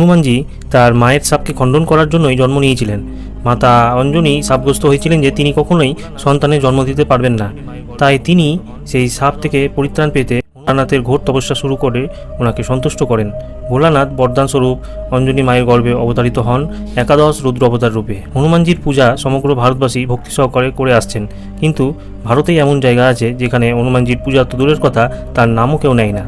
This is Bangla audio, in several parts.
হনুমানজি তার মায়ের সাপকে খণ্ডন করার জন্যই জন্ম নিয়েছিলেন। মাতা অঞ্জনী সাপগ্রস্ত হয়েছিলেন যে তিনি কখনোই সন্তানের জন্ম দিতে পারবেন না। তাই তিনি সেই সাপ থেকে পরিত্রাণ পেতে ভোলানাথের ঘোর তপস্যা শুরু করে ওনাকে সন্তুষ্ট করেন। ভোলানাথ বরদানস্বরূপ অঞ্জনী মায়ের গর্ভে অবতারিত হন একাদশ রুদ্র অবতার রূপে। হনুমানজির পূজা সমগ্র ভারতবাসী ভক্তি সহকারে করে আসছেন। কিন্তু ভারতেই এমন জায়গা আছে যেখানে হনুমানজির পূজা তো দূরের কথা তার নামও কেউ নেয় না।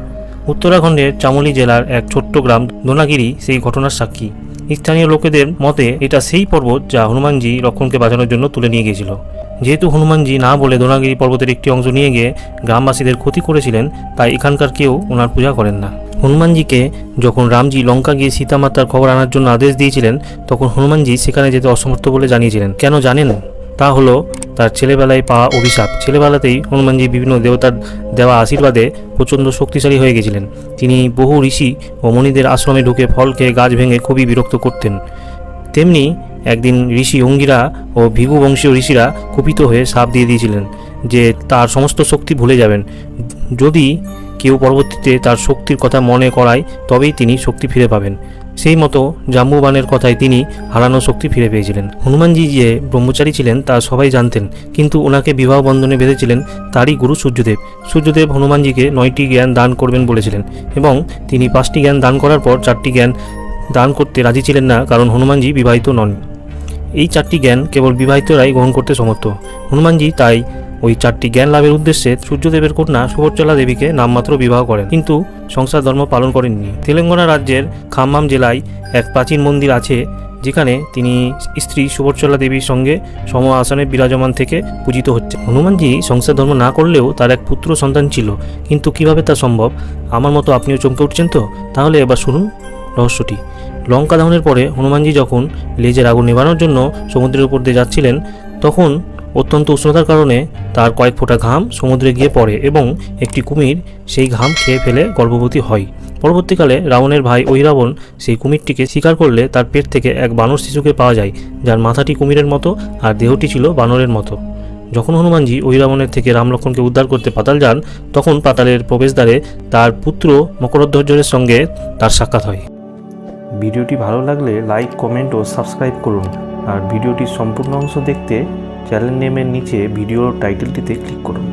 উত্তরাখণ্ডের চামোলি জেলার এক ছোট্ট গ্রাম দোনাগিরি সেই ঘটনার সাক্ষী। স্থানীয় লোকেদের মতে এটা সেই পর্বত যা হনুমানজি লক্ষণকে বাঁচানোর জন্য তুলে নিয়ে গিয়েছিল। যেহেতু হনুমানজি না বলে দোনাগিরি পর্বতের একটি অংশ নিয়ে গিয়ে গ্রামবাসীদের ক্ষতি করেছিলেন, তাই এখানকার কেউ ওনার পূজা করেন না। হনুমানজিকে যখন রামজি লঙ্কা গিয়ে সীতামাতার খবর আনার জন্য আদেশ দিয়েছিলেন, তখন হনুমানজি সেখানে যেতে অসমর্থ বলে জানিয়েছিলেন। কেন জানেন? তা হলো তার ছেলেবেলায় পাওয়া অভিশাপ। ছেলেবেলাতেই হনুমানজি বিভিন্ন দেবতার দেওয়া আশীর্বাদে প্রচণ্ড শক্তিশালী হয়ে গেছিলেন। তিনি বহু ঋষি ও মণিদের আশ্রমে ঢুকে ফল খেয়ে গাছ ভেঙে খুবই বিরক্ত করতেন। তেমনি একদিন ঋষি অঙ্গিরা ও ভিগু বংশীয় ঋষিরা কুপিত হয়ে সাপ দিয়ে দিয়েছিলেন যে তার সমস্ত শক্তি ভুলে যাবেন। যদি কেউ পরবর্তীতে তার শক্তির কথা মনে করায়, তবেই তিনি শক্তি ফিরে পাবেন। সেই মতো জাম্বুবানের কথায় তিনি হারানো শক্তি ফিরে পেয়েছিলেন। হনুমানজি যে ব্রহ্মচারী ছিলেন তা সবাই জানতেন, কিন্তু ওনাকে বিবাহ বন্ধনে বেঁধেছিলেন তারই গুরু সূর্যদেব। সূর্যদেব হনুমানজিকে নয়টি জ্ঞান দান করবেন বলেছিলেন এবং তিনি পাঁচটি জ্ঞান দান করার পর চারটি জ্ঞান দান করতে রাজি ছিলেন না, কারণ হনুমানজি বিবাহিত নন। এই চারটি জ্ঞান কেবল বিবাহিতরাই গ্রহণ করতে সমর্থ। হনুমানজি তাই ওই চারটি জ্ঞান লাভের উদ্দেশ্যে সূর্যদেবের কন্যা সুভদ্রলা দেবীকে নামমাত্র বিবাহ করেন। কিন্তু সংসার ধর্ম পালন করেননি। তেলেঙ্গানা রাজ্যের খাম্মাম জেলায় এক প্রাচীন মন্দির আছে, যেখানে তিনি স্ত্রী সুভদ্রলা দেবীর সঙ্গে সম আসনে বিরাজমান থেকে পূজিত হচ্ছে হনুমানজি সংসার ধর্ম না করলেও তার এক পুত্র সন্তান ছিল। কিন্তু কীভাবে তা সম্ভব? আমার মতো আপনিও চমকে উঠছেন তো? তাহলে এবার শুনুন রহস্যটি। লঙ্কা দহনের পরে হনুমানজি যখন লেজের আগুন নেভানোর জন্য সমুদ্রের উপর দিয়ে যাচ্ছিলেন, তখন অত্যন্ত উষ্ণতার কারণে তার কয়েক ফোঁটা ঘাম সমুদ্রে গিয়ে পড়ে এবং একটি কুমির সেই ঘাম খেয়ে ফেলে গর্ভবতী হয়। পরবর্তীকালে রাবণের ভাই ঐরাবণ সেই কুমিরটিকে শিকার করলে তার পেট থেকে এক বানর শিশুকে পাওয়া যায়, যার মাথাটি কুমিরের মতো আর দেহটি ছিল বানরের মতো। যখন হনুমানজি ঐরাবণের থেকে রামলক্ষণকে উদ্ধার করতে পাতাল যান, তখন পাতালের প্রবেশদ্বারে তার পুত্র মকরধ্বজের সঙ্গে তার সাক্ষাৎ হয়। ভিডিওটি ভালো লাগলে লাইক, কমেন্ট ও সাবস্ক্রাইব করুন। আর ভিডিওটির সম্পূর্ণ অংশ দেখতে চ্যানেল নেমের নিচে ভিডিও টাইটেলটিতে ক্লিক করুন।